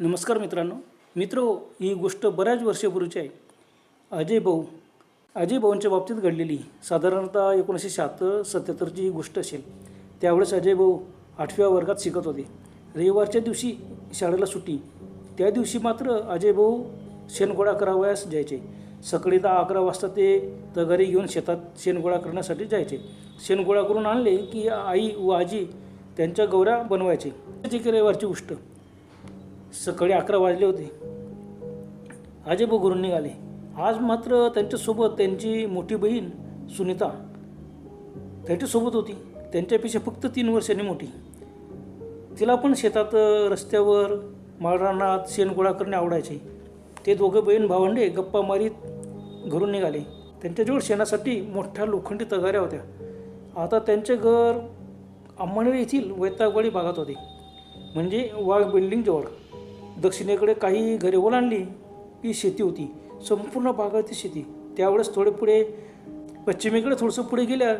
नमस्कार मित्रांनो. मित्र ही गोष्ट बऱ्याच वर्षापूर्वीची आहे. अजय भाऊ अजय भाऊंच्या बाबतीत घडलेली साधारणतः एकोणीसशे शहात्तर सत्याहत्तरची ही गोष्ट असेल त्यावेळेस अजय भाऊ आठव्या वर्गात शिकत होते. रविवारच्या दिवशी शाळेला सुट्टी त्या दिवशी मात्र अजय भाऊ शेणगोळा करावयास जायचे. सकाळी दहा अकरा वाजता ते तगारी घेऊन शेतात शेणगोळा करण्यासाठी जायचे. शेणगोळा करून आणले की आई व आजी त्यांच्या गौऱ्या बनवायचे. त्याची की रविवारची गोष्ट? सकाळी अकरा वाजले होते. अजय भाऊ घरून निघाले. आज मात्र त्यांच्यासोबत त्यांची मोठी बहीण सुनीता त्यांच्यासोबत होती. त्यांच्यापेक्षा फक्त तीन वर्षांनी मोठी. तिला पण शेतात रस्त्यावर माळरानात शेण गोळा करणे आवडायचे. ते दोघं बहीण भावंडे गप्पा मारीत घरून निघाले. त्यांच्याजवळ शेणासाठी मोठ्या लोखंडी तगाऱ्या होत्या. आता त्यांचे घर अंमळनेर येथील वैतागवाडी भागात होते. म्हणजे वाघ बिल्डिंगजवळ. दक्षिणेकडे काही घरे ओलांडली. की शेती होती. संपूर्ण बागायती शेती. त्यावेळेस थोडे पुढे पश्चिमेकडे थोडंसं पुढे गेल्या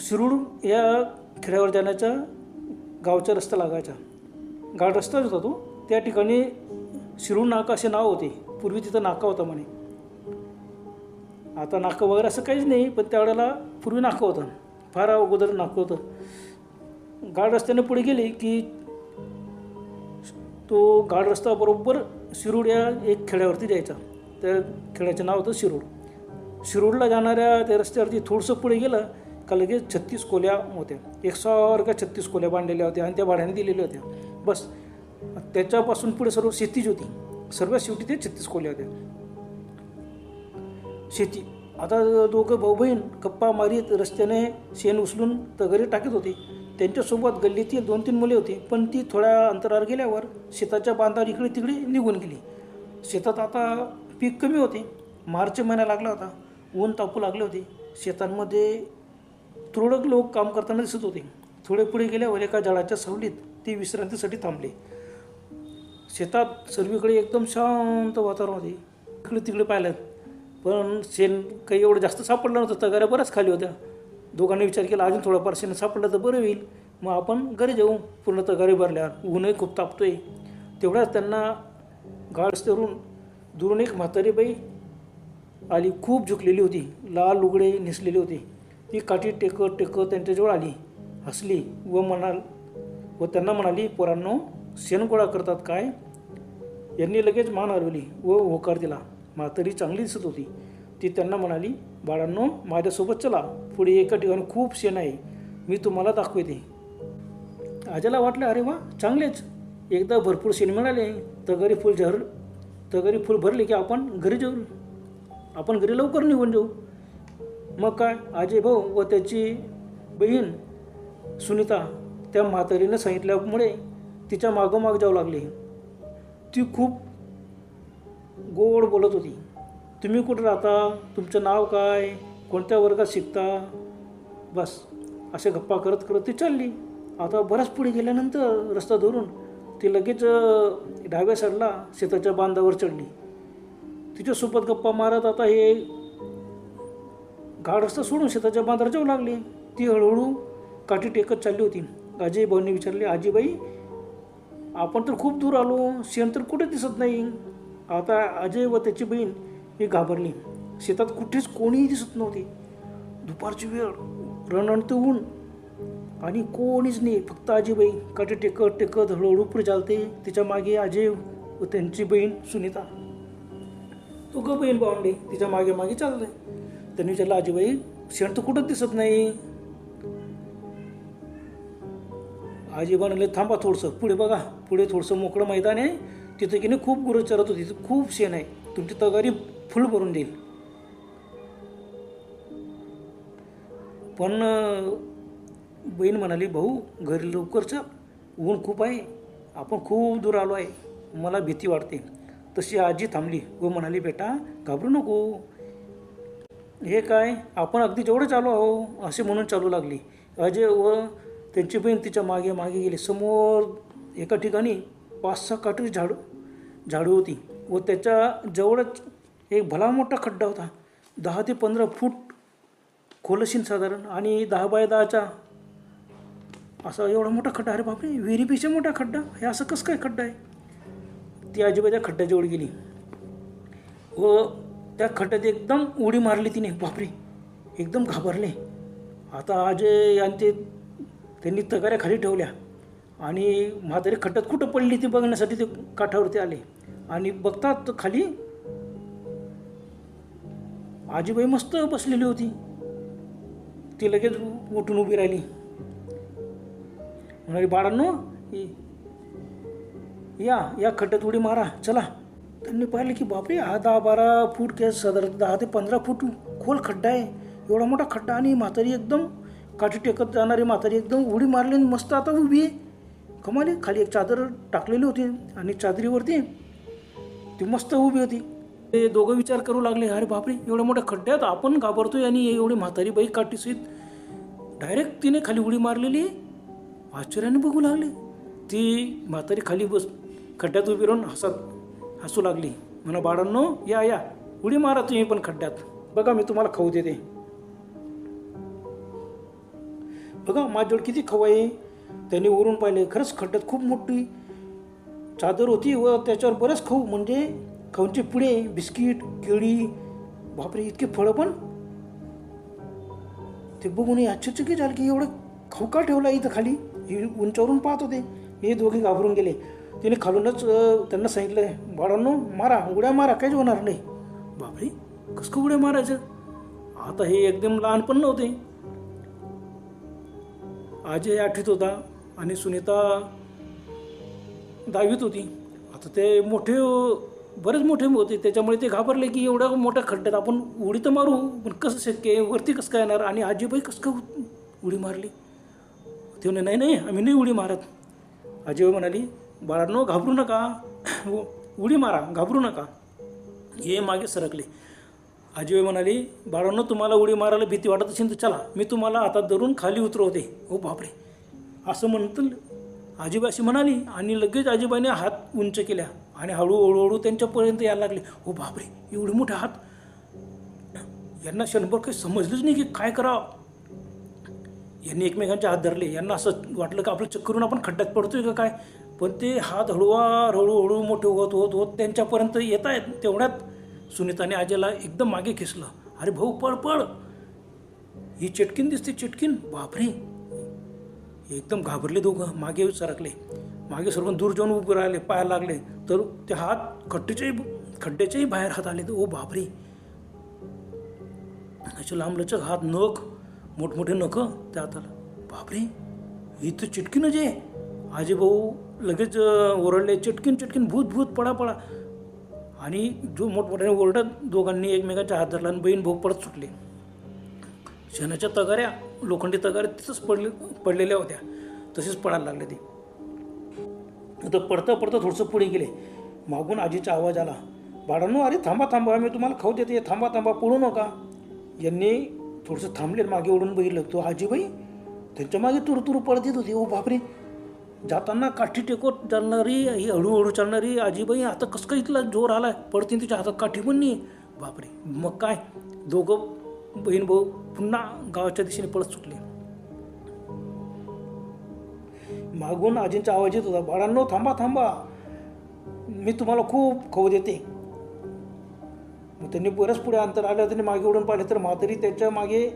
शिरूड या खेड्यावर जाण्याचा गावचा रस्ता लागायचा. गाड रस्ताच होता तो. त्या ठिकाणी शिरूड नाका असे नाव होते. पूर्वी तिथं नाका होता म्हणे. आता नाका वगैरे असं काहीच नाही पण त्यावेळेला पूर्वी नाका होतं. फार अगोदर नाकं होतं. गाड रस्त्याने पुढे गेले की तो गाड रस्ता बरोबर शिरूड या एक खेड्यावरती द्यायचा. त्या खेड्याचं नाव होतं शिरूड. शिरूडला जाणाऱ्या त्या रस्त्यावरती थोडंसं पुढे गेलं का लगेच छत्तीस कोल्या होत्या. एक सारख्या छत्तीस कोल्या बांधलेल्या होत्या आणि त्या भाड्याने दिलेल्या होत्या. बस. त्याच्यापासून पुढे सर्व शेतीच होती. सर्वात शेवटी ते छत्तीस कोल्या होत्या. शेती. आता दोघं भाऊ बहीण गप्पा मारीत रस्त्याने शेण उचलून तगरी टाकत होती. त्यांच्यासोबत गल्लीतील दोन तीन मुले होती पण ती थोड्या अंतरावर गेल्यावर शेताच्या बांधावर इकडे तिकडे निघून गेली. शेतात आता पीक कमी होते. मार्च महिना लागला होता. ऊन तापू लागले होते. शेतांमध्ये तुरळक लोक काम करताना दिसत होते. थोडे पुढे गेल्यावर एका झाडाच्या सावलीत ते विश्रांतीसाठी थांबले. शेतात सर्वीकडे एकदम शांत वातावरण होते. इकडे तिकडे पाहिलं. पण शेण काही एवढं जास्त सापडलं नव्हतं. तगाऱ्या बऱ्याच खाली होत्या. दोघांनी विचार केला अजून थोडं शेण सापडलं तर बरं होईल. मग आपण घरी जाऊ. पूर्ण घरी भरल्यावर. ऊनही खूप तापतो आहे तेवढ्याच त्यांना गाळ रस्त्यावरून दुरून एक म्हातारी बाई आली. खूप झुकलेली होती. लाल लुगडे नेसलेली होती. ती काठी टेकत टेकत त्यांच्याजवळ आली. हसली व म्हणाल व त्यांना म्हणाली पोरांनो शेण गोळा करतात काय? यांनी लगेच मान हरवली व होकार दिला. म्हातारी चांगली दिसत होती. ती त्यांना म्हणाली बाळांनो माझ्यासोबत चला. पुढे एका ठिकाणी खूप शेण आहे. मी तुम्हाला दाखवते. आजाला वाटलं अरे वा चांगलेच. एकदा भरपूर शेण मिळाले. तगरी फुल झर तगरी फुल भरले की आपण घरी जाऊ आपण घरी लवकर निघून जाऊ. मग काय आजी भाऊ व त्याची बहीण सुनीता त्या म्हातारीनं सांगितल्यामुळे तिच्या मागोमाग जाऊ लागली. ती खूप गोड बोलत होती. तुम्ही कुठं राहता? तुमचं नाव काय? कोणत्या वर्गात शिकता? बस असे गप्पा करत करत ती चालली. आता बराच पुढे गेल्यानंतर रस्ता धरून ती लगेच डाव्या साईडला शेताच्या बांधावर चढली. तिच्यासोबत गप्पा मारत आता हे गाड रस्ता सोडून शेताच्या बांधावर जाऊ लागली. ती हळूहळू काठी टेकत चालली होती. अजय भाऊंनी विचारले आजीबाई आपण तर खूप दूर आलो. शेण तर कुठे दिसत नाही? आता अजय व त्याची बहीण ही घाबरली. शेतात कुठेच कोणीही दिसत नव्हते. दुपारची वेळ रणणत ऊन. आणि कोणीच नाही फक्त आजीबाई. काठी टेकत टेकत हळूहळू पुढे चालते. तिच्यामागे अजय व त्यांची बहीण सुनीता. तो ग बहीण बावंडे तिच्यामागे मागे चाललंय. त्यांनी विचारलं आजीबाई शेण तर कुठंच दिसत नाही. आजी म्हणाले थांबा थोडंसं. पुढे बघा. पुढे थोडंसं मोकळं मैदान आहे. तिथं की नाही खूप गुरं चरत होती. तिथं खूप शेण आहे. तुमची तगारी फुल भरून देईल. पण बहीण म्हणाली भाऊ घरी लवकर चल ऊन खूप आहे. आपण खूप दूर आलो आहे. मला भीती वाटते. तशी आजी थांबली व म्हणाली बेटा घाबरू नको. हे काय? आपण अगदी जेवढं चालू आहो असे म्हणून चालू लागली. अजय व त्यांची बहीण तिच्यामागे मागे गेली. समोर एका ठिकाणी पाच सहा काठी झाडू झाडू होती व त्याच्या जवळच एक भला मोठा खड्डा होता. दहा ते पंधरा फूट खोल असेल साधारण. आणि दहा बाय दहाचा असा एवढा मोठा खड्डा अरे बापरे विहिरीपेक्षा मोठा खड्डा? हे असं कसं काय खड्डा आहे? ती आजीबाई त्या खड्ड्याजवळ गेली. व त्या खड्ड्यात एकदम उडी मारली तिने. बापरे एकदम घाबरले. आता अजय यांचे ते त्यांनी तगाऱ्या खाली ठेवल्या. आणि म्हातारी खड्ड्यात कुठं पडली ती बघण्यासाठी ते काठावरती आले. आणि बघतात खाली आजीबाई मस्त बसलेली होती. ती लगेच उठून उभी राहिली. म्हणाली बाळांनो या या खड्ड्यात उडी मारा चला. त्यांनी पाहिलं की बापरे हा दहा बारा फूट किंवा साधारण दहा ते पंधरा फूट खोल खड्डा आहे. एवढा मोठा खड्डा आणि म्हातारी एकदम काठी टेकत जाणारी म्हातारी एकदम उडी मारली आणि मस्त आता उभी आहे. कमाली खाली एक चादर टाकलेली होती आणि चादरीवरती ती मस्त उभी होती. ते दोघं विचार करू लागले अरे बापरे एवढ्या मोठ्या खड्ड्यात आपण घाबरतोय आणि एवढी म्हातारी बाई काठीसहित डायरेक्ट तिने खाली उडी मारलेली. आश्चर्याने बघू लागले. ती म्हातारी खाली बस खड्ड्यात उभी राहून हसत हसू लागली. म्हणा बाळांनो या या उडी मारा तुम्ही पण खड्ड्यात. बघा मी तुम्हाला खाऊ देते. बघा माझ्याजवळ किती खाऊ आहे. त्यांनी उरून पाहिले खरंच खड्ड्यात खूप मोठी चादर होती व त्याच्यावर बरंच खाऊ. म्हणजे खाऊंचे पुडे बिस्किट केळी बापरे इतके फळं पण? ते बघून हे आश्चर्यचकित झालं की एवढं खाऊ का ठेवला इथं खाली. हे उंचावरून पाहत होते. हे दोघे घाबरून गेले. तिने खालूनच त्यांना सांगितलं बाळांनो मारा उड्या मारा काहीच होणार नाही. बापरे कसं का उड्या मारायचं? आता हे एकदम लहानपण नव्हते. अजय आठवीत होता आणि सुनीता दहावीत होती. आता ते मोठे बरेच मोठे होते. त्याच्यामुळे ते घाबरले की एवढ्या मोठ्या खड्ड्यात आपण उडी तर मारू पण कसं शक्य आहे? वरती कसं काय येणार? आणि आजीबाई कसं काय उडी मारली? ते म्हणे नाही नाही आम्ही नाही उडी मारत. आजीबाई म्हणाली बाळांनो घाबरू नका. उडी मारा घाबरू नका. हे मागे सरकले. आजीबाई म्हणाली बाळांनो तुम्हाला उडी मारायला भीती वाटत असेल तर चला. मी तुम्हाला आता धरून खाली उतरवते. हो बापरे. असं म्हणतं आजीबाई अशी म्हणाली आणि लगेच आजीबाईने हात उंच केल्या. आणि हळूहळू हळू त्यांच्यापर्यंत यायला लागले. हो बापरे एवढे मोठे हात यांना क्षणभर काही समजलंच नाही की काय करावं. यांनी एकमेकांचे हात धरले. यांना असं वाटलं की आपलं चक्करून आपण खड्ड्यात पडतोय का काय? पण ते हात हळूवार हळूहळू मोठे होत होत होत त्यांच्यापर्यंत येत आहेत. तेवढ्यात सुनीताने आजीला एकदम मागे खेचलं. अरे भाऊ पळ पळ. ही चिटकीन दिसते चिटकीन. बापरे. एकदम घाबरले दोघं. मागे सरकले. मागे सरकून दूर जाऊन उभे राहिले पाहायला लागले. तर ते हात खड्ड्याच्याही खड्ड्याच्याही बाहेर हात आले तर ओ बापरे. असे लांबलचक हात नख मोठमोठे नख त्या हाताला. बापरे ही तर चिटकीन जे. आजी भाऊ लगेच ओरडले चिटकीन चिटकीन भूत भूत पडा पडा आणि जो मोठमोठ्याने ओरडत दोघांनी एकमेकांच्या हात धरला आणि बहीण भाऊ पडत सुटले. शेणाच्या तगाऱ्या लोखंडी तगाऱ्या तिथंच पडले पडलेल्या होत्या. तसेच पडायला लागले ते. तर पडतं पडतं थोडंसं पुढे गेले. मागून आजीचा आवाज आला बाळांनो अरे थांबा थांबा मी तुम्हाला खाऊ देते थांबा थांबा पळू नका. यांनी थोडंसं थांबले मागे ओढून बघितलं. तो आजीबाई त्यांच्या मागे तुरतुर पडत येत होती. ओ बापरे! जाताना काठी टेकत चालणारी ही हळूहळू चालणारी आजीबाई आता कसं काय इथला जोर आलाय? पडतीन तिच्या हातात काठी पण नाही. बापरे! मग काय? दोघं बहीण भाऊ पुन्हा गावाच्या दिशेने पळत सुटले. मागून आजींचा आवाज येत होता बाळांनो थांबा थांबा. मी तुम्हाला खूप खाऊ देते. मग त्यांनी बरंच पुढे अंतर आलं त्यांनी मागे उडून पाहिले तर म्हातारी त्याच्यामागे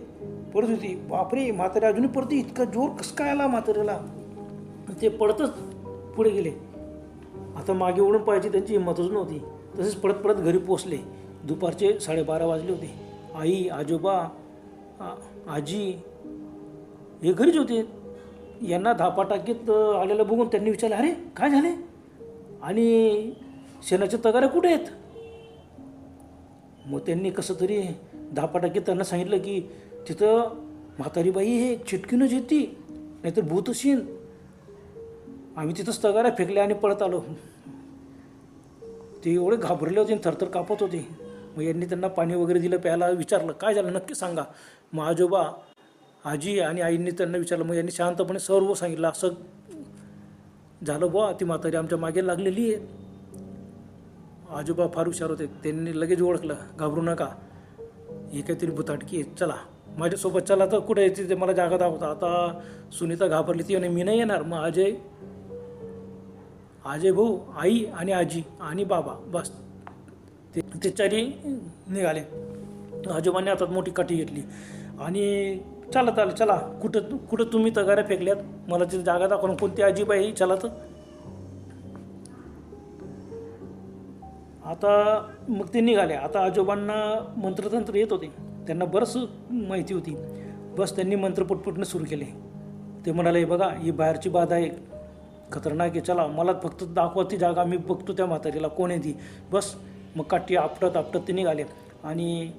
पडत होती. बापरे म्हातारी अजूनही पडते? इतका जोर कसं काय आला म्हातारीला ते पडतच पुढे गेले. आता मागे उडून पाहायची त्यांची हिंमतच नव्हती. तसेच पडत पडत घरी पोचले दुपारचे साडेबारा वाजले होते. आई आजोबा आजी हे घरीच होते. यांना धापा टाकीत आलेलं बघून त्यांनी विचारलं अरे काय झाले? आणि शेणाच्या तगारे कुठे आहेत? मग त्यांनी कसं तरी धापाटाकीत त्यांना सांगितलं की तिथं म्हातारी बाई हे चिटकीनच येते नाहीतर भूत असेल आम्ही तिथंच तगाऱ्या फेकल्या आणि पळत आलो. ते एवढे घाबरले होते आणि थरथर कापत होते. मग यांनी त्यांना पाणी वगैरे दिलं प्यायला विचारलं काय झालं? नक्की सांगा. मग आजोबा आजी आणि आईंनी त्यांना विचारलं मग यांनी शांतपणे सर्व सांगितलं असं झालं बुवा ती म्हातारी आमच्या मागे लागलेली आहे. आजोबा फार हुशार होते त्यांनी लगेच ओळखलं घाबरू नका. हे काहीतरी भुताटकी आहे चला. माझ्यासोबत चला तर कुठे येते ते मला जागा दाखवता. आता सुनीता घाबरली ती आणि मी नाही येणार. मग अजय अजय भाऊ आई आणि आजी आणि बाबा बस. ते ते चारी निघाले. आजोबांनी हातात मोठी काठी घेतली. आणि चला चला चला. कुठं कुठं तुम्ही तगाऱ्या फेकल्यात? मला तिथे जागा दाखवून कोणती आजीबाई चला तर. आता मग ते निघाले. आता आजोबांना मंत्रतंत्र येत होते. त्यांना बरंच माहिती होती. बस त्यांनी मंत्र पुटपुटणं सुरू केले. ते म्हणाले बघा ही बाहेरची बाधा आहे. खतरनाक आहे. चला मला फक्त दाखवा ती जागा. मी बघतो त्या म्हातारीला. कोण आहे ती? बस मग काठी आपटत आपटत ते निघाले. आणि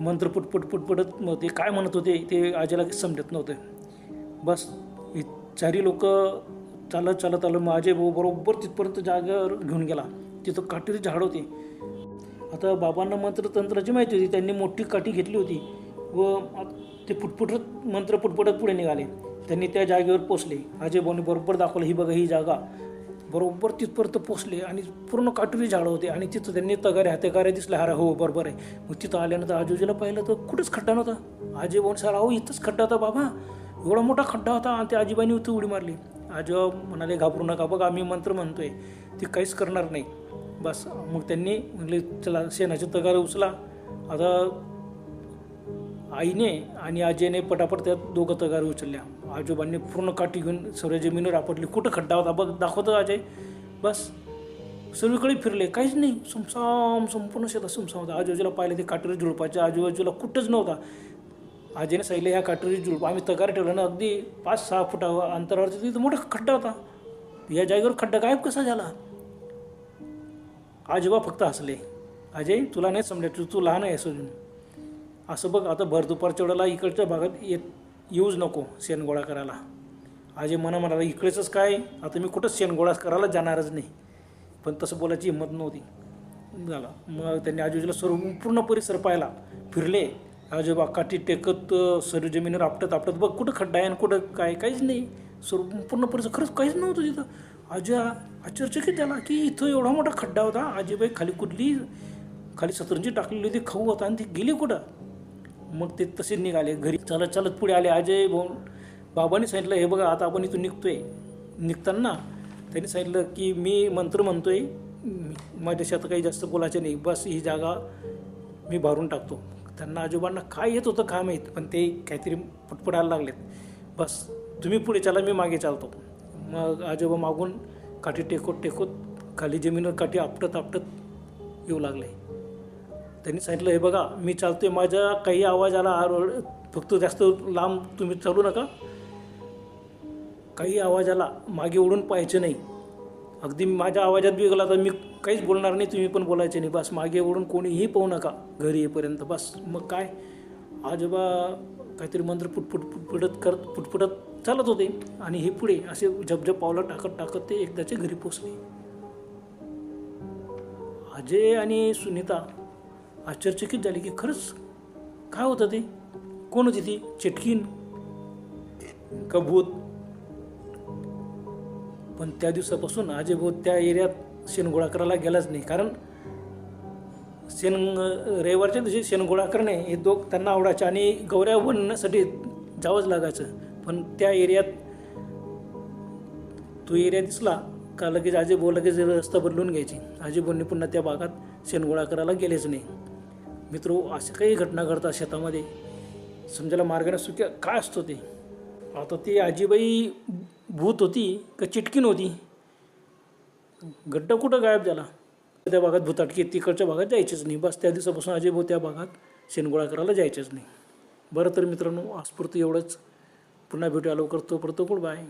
मंत्र पुटपुट पुटपुटत मग ते काय म्हणत होते ते आजीला समजत नव्हतं. बस हे चारी लोक चालत चालत आलं. माझे भाऊ बरोबर तिथपर्यंत जागेवर घेऊन गेला. तिथं काठीची झाड होती. आता बाबांना मंत्रतंत्राची माहिती होती. त्यांनी मोठी काठी घेतली होती व ते पुटपुटत मंत्र पुटपुटत पुढे निघाले. त्यांनी त्या जागेवर पोचले. अजय भाऊनी बरोबर दाखवलं ही बघा ही जागा बरोबर तिथपर्यंत पोचले आणि पूर्ण काटुरी झाडं होते आणि तिथं त्यांनी तगारे हातेगारे दिसले. हरा हो बरोबर आहे. मग तिथं आल्यानंतर आजूबाजूला पाहिलं तर कुठंच खड्डा नव्हता. आजी बोन सर अहो इथंच खड्डा होता बाबा. एवढा मोठा खड्डा होता आणि त्या आजीबाईने इथं उडी मारली. आजोबा म्हणाले घाबरू नका बघा आम्ही मंत्र म्हणतोय. ती काहीच करणार नाही. बस मग त्यांनी म्हणले चला शेणाचे तगार उचला. आता आईने आणि आजीने पटापट त्या दोघं तगार उचलल्या. आजोबांनी पूर्ण काठी घेऊन सर्व जमिनीवर आपटली. कुठं खड्डा होता? बघ दाखवतो अजय बस. सर्वीकडे फिरले. काहीच नाही. सुमसाम संपूर्ण शेतात सुमसाम होता. आजूबाजूला पाहिलं ते काटेरी झुडपाच्या आजूबाजूला कुठंच नव्हता. आजीने सांगितलं ह्या काटेरी झुडप आम्ही तगार ठेवलं ना अगदी पाच सहा फुटा अंतरावरती तिथं मोठा खड्डा होता. या जागेवर खड्डा गायब कसा झाला? आजोबा फक्त हसले. अजय तुला नाही समजायचं तू तू लहान आहे अजून असं बघ आता भर दुपारच्या वेळेला इकडच्या भागात येत येऊच नको शेण गोळा करायला. आजी मना म्हणाला इकडेच काय? आता मी कुठंच शेण गोळा करायला जाणारच नाही. पण तसं बोलायची हिंमत नव्हती. झाला. मग त्यांनी आजूबाजूला सर्व पूर्ण परिसर पाहिला. फिरले. आजोबा काठी टेकत सर जमिनीवर आपटत आपटत बघ कुठं खड्डा आहे आणि कुठं काय काहीच नाही. सर्व पूर्ण परिसर खरंच काहीच नव्हतं तिथं. आजी आश्चर्यचकित झाला की इथं एवढा मोठा खड्डा होता. आजीबाई खाली कुठली खाली सतरंजी टाकलेली होती खाऊ होता आणि ती गेली कुठं? मग ते तसे निघाले. घरी चालत चालत पुढे आले. अजय भाऊ बाबांनी सांगितलं हे बघा आता आपण इथून निघतोय. निघताना त्यांनी सांगितलं की मी मंत्र म्हणतोय माझ्याशी आता काही जास्त बोलायचं नाही. बस ही जागा मी भरून टाकतो. त्यांना आजोबांना काय येत होतं काम येत पण ते काहीतरी पटपडायला लागलेत. बस तुम्ही पुढे चला मी मागे चालतो. मग आजोबा मागून काठी टेकत टेकत खाली जमिनीवर काठी आपटत आपटत येऊ लागले. त्यांनी सांगितलं हे बघा मी चालतोय माझ्या काही आवाज आला आर- फक्त जास्त लांब तुम्ही चालू नका. काही आवाज आला मागे ओढून पाहायचं नाही. अगदी माझ्या आवाजात बी गेला तर मी काहीच बोलणार नाही तुम्ही पण बोलायचे नाही. बस मागे ओढून कोणीही पाहू नका घरी येईपर्यंत. बस मग काय? आजोबा काहीतरी मंत्र पुटपुट पुटपुटत करत पुटपुटत चालत होते आणि हे पुढे असे झपझप पावलं टाकत टाकत ते एकदाचे घरी पोचले अजय आणि सुनीता आश्चर्यचकित झाली की खरंच काय होतं ते? कोण होती ती? चिटकीन? कबूत? पण त्या दिवसापासून अजय त्या एरियात शेण गोळा करायला गेलाच नाही. कारण शेण रविवारच्या दिवशी शेण गोळा करणे हे दोघ त्यांना आवडायचे आणि गौऱ्या बनण्यासाठी जावंच लागायचं. पण त्या एरियात तो एरिया दिसला का लगेच अजय लगेच रस्ता बदलून घ्यायची. अजय पुन्हा त्या भागात शेण गोळा करायला गेलेच नाही. मित्र हो, अशा काही घटना घडतात शेतामध्ये. समजायला मार्गाने सुक्या काय असतो ते. आता ती आजीबाई भूत होती का चिटकीन होती? गड्डा कुठं गायब झाला? त्या भागात भूताटकी तिकडच्या भागात जायचेच नाही. बस त्या दिवसापासून अजय भाऊ त्या भागात शेणगोळा करायला जायचेच नाही. बरं तर मित्रांनो आजपुरतं एवढंच. पुन्हा भेटूया लवकर. तोपर्यंत गुड बाय.